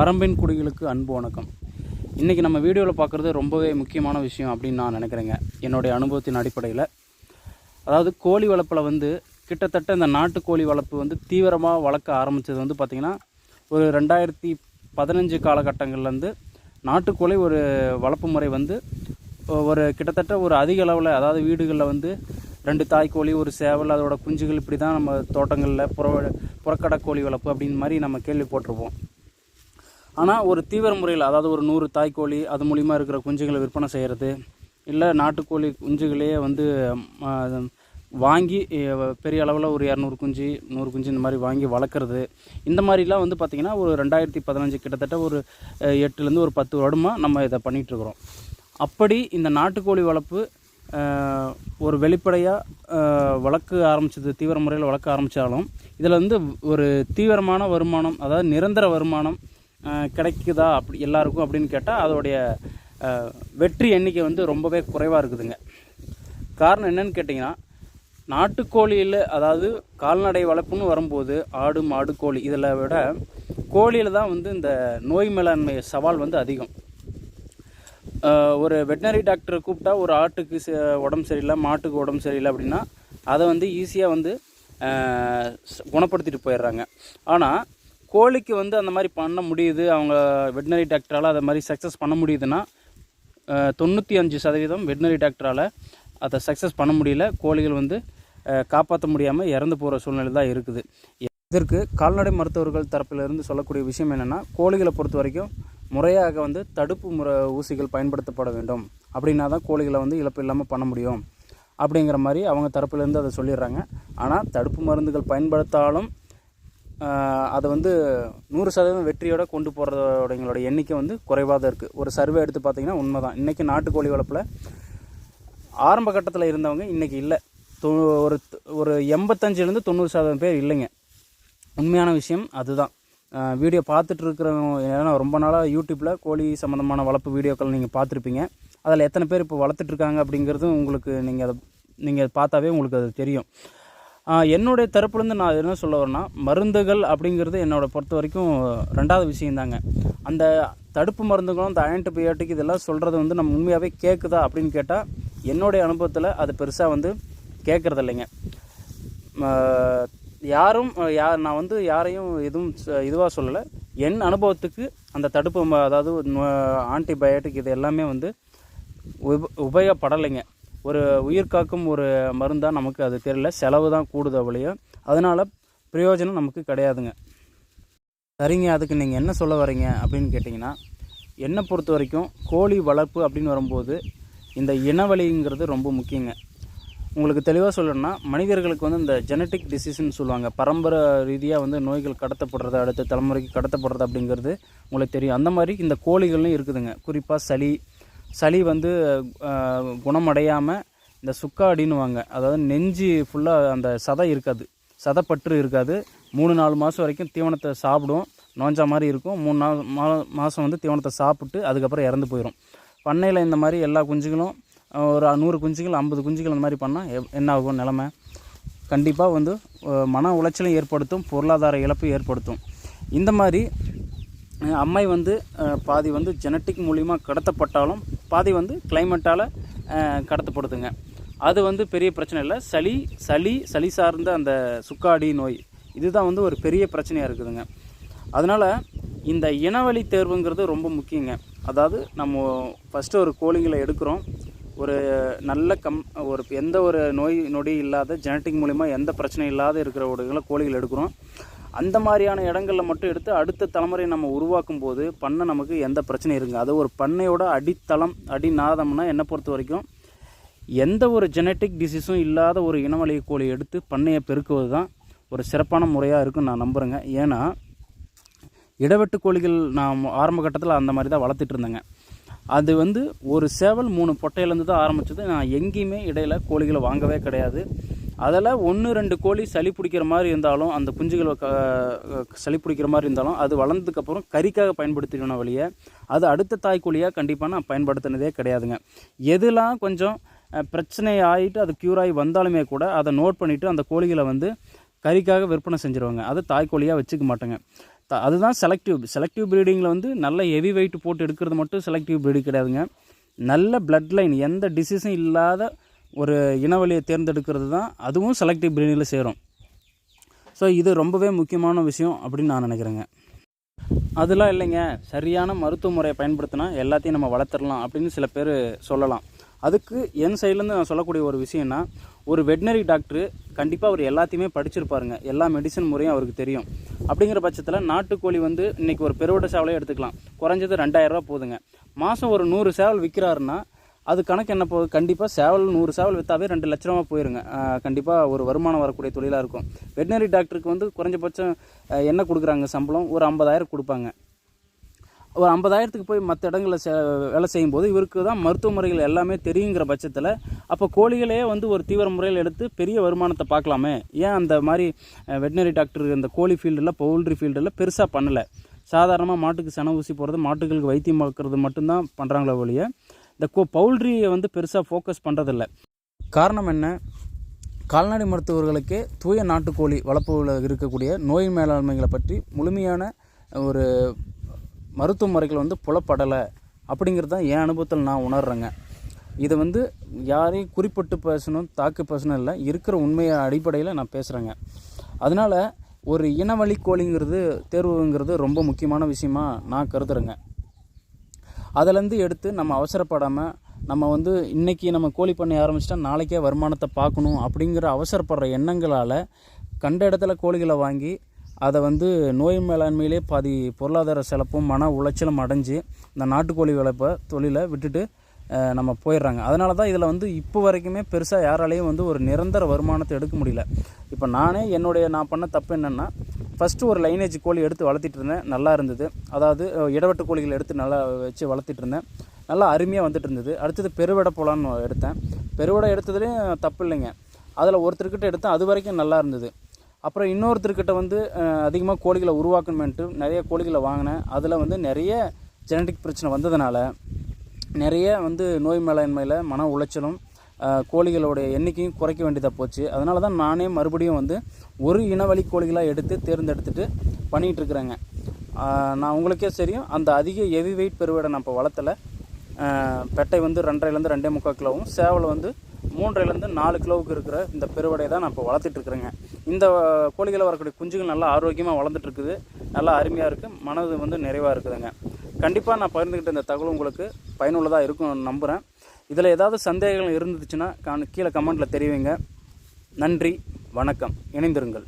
பரம்பின் குடிகளுக்கு அன்பு வணக்கம். இன்றைக்கி நம்ம வீடியோவில் பார்க்குறது ரொம்பவே முக்கியமான விஷயம் அப்படின்னு நான் நினைக்கிறேங்க. என்னுடைய அனுபவத்தின் அடிப்படையில். அதாவது கோழி வளர்ப்பில் வந்து கிட்டத்தட்ட இந்த நாட்டுக்கோழி வளர்ப்பு வந்து தீவிரமாக வளர்க்க ஆரம்பித்தது வந்து பார்த்திங்கன்னா ஒரு ரெண்டாயிரத்தி பதினஞ்சு காலகட்டங்கள்லேருந்து நாட்டுக்கோழி ஒரு வளர்ப்பு முறை வந்து ஒரு கிட்டத்தட்ட ஒரு அதிக அளவில் அதாவது வீடுகளில் வந்து ரெண்டு தாய்க்கோழி ஒரு சேவல் அதோட குஞ்சுகள் இப்படி தான் நம்ம தோட்டங்களில் புற புறக்கடை கோழி வளர்ப்பு அப்படின்னு மாதிரி நம்ம கேள்விப்பட்டிருப்போம். ஆனால் ஒரு தீவிர முறையில் அதாவது ஒரு நூறு தாய்க்கோழி அது மூலிமா இருக்கிற குஞ்சுகளை விற்பனை செய்கிறது இல்லை நாட்டுக்கோழி குஞ்சுகளையே வந்து வாங்கி பெரிய அளவில் ஒரு இரநூறு குஞ்சு நூறு குஞ்சு இந்த மாதிரி வாங்கி வளர்க்குறது. இந்த மாதிரிலாம் வந்து பார்த்திங்கன்னா ஒரு ரெண்டாயிரத்தி பதினஞ்சு கிட்டத்தட்ட ஒரு எட்டுலேருந்து ஒரு பத்து வருடமாக நம்ம இதை பண்ணிகிட்ருக்குறோம் அப்படி இந்த நாட்டுக்கோழி வளர்ப்பு ஒரு வெளிப்படையாக வளர்க்க ஆரம்பிச்சது தீவிர முறையில் வளர்க்க ஆரம்பித்தாலும் இதில் வந்து ஒரு தீவிரமான வருமானம் அதாவது நிரந்தர வருமானம் கிடைக்குதா அப்படி எல்லாருக்கும் அப்படின்னு கேட்டால் அதோடைய வெற்றி எண்ணிக்கை வந்து ரொம்பவே குறைவாக இருக்குதுங்க. காரணம் என்னன்னு கேட்டிங்கன்னா நாட்டுக்கோழியில் அதாவது கால்நடை வளர்ப்புன்னு வரும்போது ஆடு மாடு கோழி இதில் விட கோழியில் தான் வந்து இந்த நோய் மேலாண்மை சவால் வந்து அதிகம். ஒரு வெட்டினரி டாக்டரை கூப்பிட்டா ஒரு ஆட்டுக்கு ச- உடம்பு சரியில்லை மாட்டுக்கு உடம்பு சரியில்லை அப்படின்னா அதை வந்து ஈஸியாக வந்து குணப்படுத்திட்டு போயிடுறாங்க. ஆனால் கோழிக்கு வந்து அந்த மாதிரி பண்ண முடியுது அவங்க வெட்டினரி டாக்டரால் அதை மாதிரி சக்ஸஸ் பண்ண முடியுதுன்னா தொண்ணூற்றி அஞ்சு சதவீதம் வெட்டினரி டாக்டரால் அதை சக்ஸஸ் பண்ண முடியல. கோழிகள் வந்து காப்பாற்ற முடியாமல் இறந்து போகிற சூழ்நிலை தான் இருக்குது. இதற்கு கால்நடை மருத்துவர்கள் தரப்பிலிருந்து சொல்லக்கூடிய விஷயம் என்னென்னா கோழிகளை பொறுத்த வரைக்கும் முறையாக வந்து தடுப்பு முறை ஊசிகள் பயன்படுத்தப்பட வேண்டும். அப்படின்னா தான் கோழிகளை வந்து இழப்பு இல்லாமல் பண்ண முடியும். அப்படிங்கிற மாதிரி அவங்க தரப்பிலேருந்து அதை சொல்லிடுறாங்க. ஆனால் தடுப்பு மருந்துகள் பயன்படுத்தாலும் அதை வந்து நூறு சதவீதம் வெற்றியோட கொண்டு போகிறதோடங்களோட எண்ணிக்கை வந்து குறைவாக தான் இருக்குது ஒரு சர்வே எடுத்து பார்த்தீங்கன்னா உண்மை தான் இன்றைக்கி நாட்டுக்கோழி வளர்ப்பில் ஆரம்ப கட்டத்தில் இருந்தவங்க இன்றைக்கி இல்லை. தொ ஒரு ஒரு எண்பத்தஞ்சிலேருந்து தொண்ணூறு சதவீதம் பேர் இல்லைங்க. உண்மையான விஷயம் அதுதான். வீடியோ பார்த்துட்டு இருக்கிறவங்க ஏன்னா ரொம்ப நாளாக யூடியூப்பில் கோழி சம்மந்தமான வளர்ப்பு வீடியோக்கள் நீங்கள் பார்த்துருப்பீங்க. அதில் எத்தனை பேர் இப்போ வளர்த்துட்ருக்காங்க அப்படிங்கிறதும் உங்களுக்கு நீங்கள் அதை நீங்கள் பார்த்தாவே உங்களுக்கு அது தெரியும். என்னுடைய தரப்புலேருந்து நான் என்ன சொல்ல வரேன்னா மருந்துகள் அப்படிங்கிறது என்னோட பொறுத்த வரைக்கும் ரெண்டாவது விஷயந்தாங்க. அந்த தடுப்பு மருந்துகளும் இந்த ஆன்டிபயோட்டிக் இதெல்லாம் சொல்கிறது வந்து நம்ம உண்மையாகவே கேட்குதா அப்படின்னு கேட்டால் என்னுடைய அனுபவத்தில் அது பெருசாக வந்து கேட்குறது இல்லைங்க யாரும் யார் நான் வந்து யாரையும் எதுவும் இதுவாக சொல்லலை. என் அனுபவத்துக்கு அந்த தடுப்பு ம- அதாவது ஆன்டிபயோட்டிக் இது எல்லாமே வந்து உப உபயோகப்படலைங்க. ஒரு உயிர் காக்கும் ஒரு மருந்தாக நமக்கு அது தெரியல. செலவு தான் கூடுது அவளையும் அதனால் பிரயோஜனம் நமக்கு கிடையாதுங்க. சரிங்க அதுக்கு நீங்கள் என்ன சொல்ல வரீங்க அப்படின்னு கேட்டிங்கன்னா என்னை பொறுத்த வரைக்கும் கோழி வளர்ப்பு அப்படின்னு வரும்போது இந்த இனவழிங்கிறது ரொம்ப முக்கியங்க. உங்களுக்கு தெளிவாக சொல்லணும்னா மனிதர்களுக்கு வந்து இந்த ஜெனட்டிக் டிசீஸ்ன்னு சொல்லுவாங்க. பரம்பரை ரீதியாக வந்து நோய்கள் கடத்தப்படுறது அடுத்த தலைமுறைக்கு கடத்தப்படுறது அப்படிங்கிறது உங்களுக்கு தெரியும். அந்த மாதிரி இந்த கோழிகள்லையும் இருக்குதுங்க. குறிப்பாக சளி சளி வந்து குணமடையாமல் இந்த சுக்காடின்னுவாங்க. அதாவது நெஞ்சு ஃபுல்லாக அந்த சதை இருக்காது. சதைப்பற்று இருக்காது. மூணு நாலு மாதம் வரைக்கும் தீவனத்தை சாப்பிடும் நோஞ்சா மாதிரி இருக்கும். மூணு நாள் மா மாதம் வந்து தீவனத்தை சாப்பிட்டு அதுக்கப்புறம் இறந்து போயிடும் பண்ணையில் இந்த மாதிரி எல்லா குஞ்சுகளும் ஒரு நூறு குஞ்சுகள் ஐம்பது குஞ்சுகள் அந்த மாதிரி பண்ணால் என்ன ஆகும் நிலமை? கண்டிப்பாக வந்து மன உளைச்சலும் ஏற்படுத்தும் பொருளாதார இழப்பு ஏற்படுத்தும். இந்த மாதிரி அம்மை வந்து பாதி வந்து ஜெனட்டிக் மூலிமா கடத்தப்பட்டாலும் பாதி வந்து கிளைமேட்டால் கடத்தப்படுதுங்க. அது வந்து பெரிய பிரச்சனை இல்லை. சளி சளி சளி சார்ந்த அந்த சுக்காடி நோய் இதுதான் வந்து ஒரு பெரிய பிரச்சனையாக இருக்குதுங்க. அதனால் இந்த இனவழி தேர்வுங்கிறது ரொம்ப முக்கியங்க. அதாவது நம்ம ஃபஸ்ட்டு ஒரு கோழிங்களை எடுக்கிறோம். ஒரு நல்ல கம் ஒரு எந்த ஒரு நோய் நொடி இல்லாத ஜெனட்டிக் மூலிமா எந்த பிரச்சனையும் இல்லாத இருக்கிற ஒரு கோழிகள் எடுக்கிறோம். அந்த மாதிரியான இடங்களில் மட்டும் எடுத்து அடுத்த தலைமுறை நம்ம உருவாக்கும் போது பண்ணை நமக்கு எந்த பிரச்சனையும் இருங்க. அது ஒரு பண்ணையோட அடித்தளம் அடிநாதம்னா என்னை பொறுத்த வரைக்கும் எந்த ஒரு ஜெனட்டிக் டிசீஸும் இல்லாத ஒரு இனவழி கோழி எடுத்து பண்ணையை பெருக்குவது தான் ஒரு சிறப்பான முறையாக இருக்குன்னு நான் நம்புகிறேங்க ஏன்னா இடவெட்டு கோழிகள் நான் ஆரம்ப கட்டத்தில் அந்த மாதிரி தான் வளர்த்துட்டு இருந்தேங்க. அது வந்து ஒரு சேவல் மூணு பொட்டையிலேருந்து தான் ஆரம்பிச்சது. நான் எங்கேயுமே இடையில் கோழிகளை வாங்கவே கிடையாது. அதில் ஒன்று ரெண்டு கோழி சளி பிடிக்கிற மாதிரி இருந்தாலும் அந்த குஞ்சுகளை க சளி பிடிக்கிற மாதிரி இருந்தாலும் அது வளர்ந்ததுக்கப்புறம் கறிக்காக பயன்படுத்தின வழியை அது அடுத்த தாய்க்கோழியாக கண்டிப்பாக நான் பயன்படுத்தினதே கிடையாதுங்க. எதுலாம் கொஞ்சம் பிரச்சனை ஆகிட்டு அது க்யூர் ஆகி வந்தாலுமே கூட அதை நோட் பண்ணிவிட்டு அந்த கோழிகளை வந்து கறிக்காக விற்பனை செஞ்சுருவாங்க. அது தாய்க்கோழியாக வச்சுக்க மாட்டேங்க. த- அதுதான் செலக்டிவ் செலக்டிவ் ப்ரீடிங்கில் வந்து நல்ல ஹெவி வெயிட் போட்டு எடுக்கிறது மட்டும் செலக்டிவ் ப்ரீடிங் கிடையாதுங்க. நல்ல பிளட் லைன் எந்த டிசீஸும் இல்லாத ஒரு இனவழியை தேர்ந்தெடுக்கிறது தான் அதுவும் செலக்டிவ் ப்ரீடிங்கில் சேரும். ஸோ இது ரொம்பவே முக்கியமான விஷயம் அப்படின்னு நான் நினைக்கிறேங்க. அதெல்லாம் இல்லைங்க. சரியான மருத்துவ முறையை பயன்படுத்தினா எல்லாத்தையும் நம்ம வளர்த்துடலாம் அப்படின்னு சில பேர் சொல்லலாம். அதுக்கு என் சைட்லேருந்து நான் சொல்லக்கூடிய ஒரு விஷயம்னா ஒரு வெட்டினரி டாக்டர் கண்டிப்பாக அவர் எல்லாத்தையுமே படிச்சிருப்பாருங்க. எல்லா மெடிசன் முறையும் அவருக்கு தெரியும். அப்படிங்கிற பட்சத்தில் நாட்டுக்கோழி வந்து இன்றைக்கி ஒரு பெருவட்ட சேவலே எடுத்துக்கலாம். குறைஞ்சது ரெண்டாயிரரூவா போதுங்க. மாதம் ஒரு நூறு சேவல் விற்கிறாருன்னா அது கணக்கு என்ன போகுது? கண்டிப்பாக சேவல் நூறு சேவல் விற்றாவே ரெண்டு லட்ச ரூபா போயிருங்க கண்டிப்பாக ஒரு வருமானம் வரக்கூடிய தொழிலாக இருக்கும். வெட்டினரி டாக்டருக்கு வந்து குறைஞ்சபட்சம் என்ன கொடுக்குறாங்க சம்பளம்? ஒரு ஐம்பதாயிரம் கொடுப்பாங்க. ஒரு ஐம்பதாயிரத்துக்கு போய் மற்ற இடங்களில் சே வேலை செய்யும்போது இவருக்கு தான் மருத்துவ முறைகள் எல்லாமே தெரியுங்கிற பட்சத்தில் அப்போ கோழிகளையே வந்து ஒரு தீவிர முறையில் எடுத்து பெரிய வருமானத்தை பார்க்கலாமே? ஏன் அந்த மாதிரி வெட்டினரி டாக்டர் இந்த கோழி ஃபீல்டில் பவுல்ட்ரி ஃபீல்டில் பெருசாக பண்ணலை? சாதாரணமாக மாட்டுக்கு சன ஊசி போடுறது மாட்டுகளுக்கு வைத்தியம் பார்க்குறது மட்டும்தான் பண்ணுறாங்களே ஒழிய இந்த கோ பவுல்ட்ரியை வந்து பெருசாக ஃபோக்கஸ் பண்ணுறதில்ல காரணம் என்ன? கால்நடை மருத்துவர்களுக்கே தூய நாட்டுக்கோழி வளர்ப்புல இருக்கக்கூடிய நோய் மேலாண்மைகளை பற்றி முழுமையான ஒரு மருத்துவ முறைகள் வந்து புலப்படலை அப்படிங்கிறது தான் என் அனுபவத்தில் நான் உணர்கிறேங்க இதை வந்து யாரையும் குறிப்பிட்டு பேசணும் தாக்கு பேசணும் இல்லை இருக்கிற உண்மையை அடிப்படையில் நான் பேசுகிறேங்க அதனால் ஒரு இனவழி கோழிங்கிறது தேர்வுங்கிறது ரொம்ப முக்கியமான விஷயமா நான் கருதுகிறேங்க அதுலேருந்து எடுத்து நம்ம அவசரப்படாமல் நம்ம வந்து இன்றைக்கி நம்ம கோழி பண்ணை ஆரம்பிச்சிட்டா நாளைக்கே வருமானத்தை பார்க்கணும் அப்படிங்கிற அவசரப்படுற எண்ணங்களால் கண்ட இடத்துல கோழிகளை வாங்கி அதை வந்து நோய் மேலாண்மையிலே பாதி பொருளாதார செலப்பும் மன உளைச்சலும் அடைஞ்சு இந்த நாட்டுக்கோழி வளர்ப்பை தொழிலை விட்டுட்டு நம்ம போயிடுறாங்க. அதனால தான் இதில் வந்து இப்போ வரைக்குமே பெருசாக யாராலையும் வந்து ஒரு நிரந்தர வருமானத்தை எடுக்க முடியல. இப்போ நானே என்னுடைய நான் பண்ண தப்பு என்னென்னா ஃபஸ்ட்டு ஒரு லைனேஜ் கோழி எடுத்து வளர்த்திட்டு இருந்தேன். நல்லா இருந்தது. அதாவது அஹ், இடவெட்டு கோழிகள் எடுத்து நல்லா வச்சு வளர்த்திட்டு இருந்தேன். நல்லா அருமையாக வந்துட்டு இருந்தது. அடுத்தது பெருவிடை போலான்னு எடுத்தேன். பெருவிடை எடுத்ததுலேயும் தப்பு இல்லைங்க. அதில் ஒருத்தர்கிட்ட எடுத்தேன். அது வரைக்கும் நல்லா இருந்தது. அப்புறம் இன்னொருத்தர்கிட்ட வந்து அதிகமாக கோழிகளை உருவாக்கணுமென்ட்டு நிறைய கோழிகளை வாங்கினேன். அதில் வந்து நிறைய ஜெனடிக் பிரச்சனை வந்ததுனால நிறைய வந்து நோய் மேலாண்மையில் மன உளைச்சலும் கோழிகளோடைய எண்ணிக்கையும் குறைக்க வேண்டியதாக போச்சு. அதனால தான் நானே மறுபடியும் வந்து ஒரு இனவழி கோழிகளாக எடுத்து தேர்ந்தெடுத்துட்டு பண்ணிகிட்டு இருக்கிறேங்க. நான் உங்களுக்கே தெரியும் அந்த அதிக ஹெவி வெயிட் பெருவிடை நான் இப்போ வளர்த்தல. பெட்டை வந்து ரெண்டரைலேருந்து ரெண்டே முக்கால் கிலோவும் சேவல் வந்து மூன்றைலேருந்து நாலு கிலோவுக்கு இருக்கிற இந்த பெருவடையை தான் நான் இப்போ வளர்த்துட்ருக்குறேங்க இந்த கோழிகளை வரக்கூடிய குஞ்சுகள் நல்லா ஆரோக்கியமாக வளர்ந்துட்டுருக்குது நல்லா அருமையாக இருக்குது மனது வந்து நிறைவாக இருக்குதுங்க. கண்டிப்பாக நான் பகிர்ந்துக்கிட்ட இந்த தகவல் உங்களுக்கு பயனுள்ளதாக இருக்கும்னு நம்புகிறேன் இதில் ஏதாவது சந்தேகங்கள் இருந்துச்சுன்னா கீழே கமெண்ட்டில் தெரிவிங்க. நன்றி வணக்கம். இணைந்திருங்கள்.